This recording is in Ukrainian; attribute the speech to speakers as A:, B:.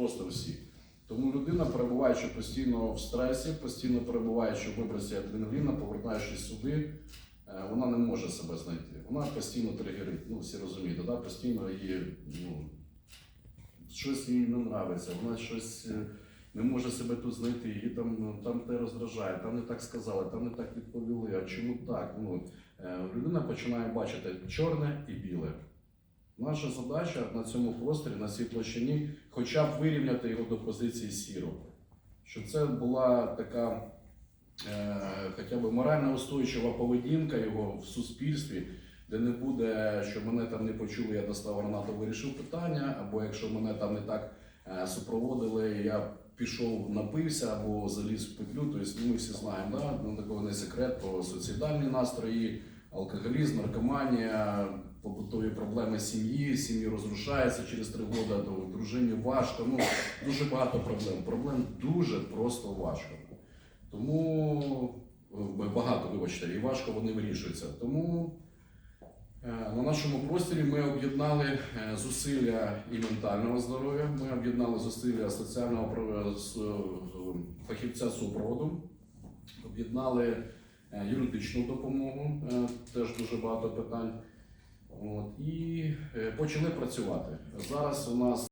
A: просто всі. Тому людина, перебуваючи постійно в стресі, постійно перебуваючи в вибросі адреналіна, повертаючись сюди, е, вона не може себе знайти. Вона постійно тригерить. Ну, всі розумієте, да? постійно її ну, щось їй не нравиться, вона щось е, не може себе тут знайти, її там, ну, там те роздражає, там не так сказали, там не так відповіли. А чому так? Ну, е, людина починає бачити чорне і біле. Наша задача на цьому просторі, на цій площині, хоча б вирівняти його до позиції сірого. Щоб це була така е, хоча б морально устойчива поведінка його в суспільстві, де не буде, що мене там не почули, я достав гранату, вирішив питання, або якщо мене там не так е, супроводили, я пішов, напився або заліз в петлю. Тобто ми всі знаємо, да? ну, такого не секрет про суїцидальні настрої, алкоголізм, наркоманія, побутові проблеми сім'ї, сім'ї розрушаються через три роки, то дружині важко. Ну, дуже багато проблем. Проблем дуже просто важко. Тому е, багато, вибачте, і важко вони вирішуються. Тому е, на нашому просторі ми об'єднали е, зусилля і ментального здоров'я, ми об'єднали зусилля соціального фахівця супроводу, об'єднали юридичну допомогу, е, теж дуже багато питань. От, і е, почали працювати. Зараз у нас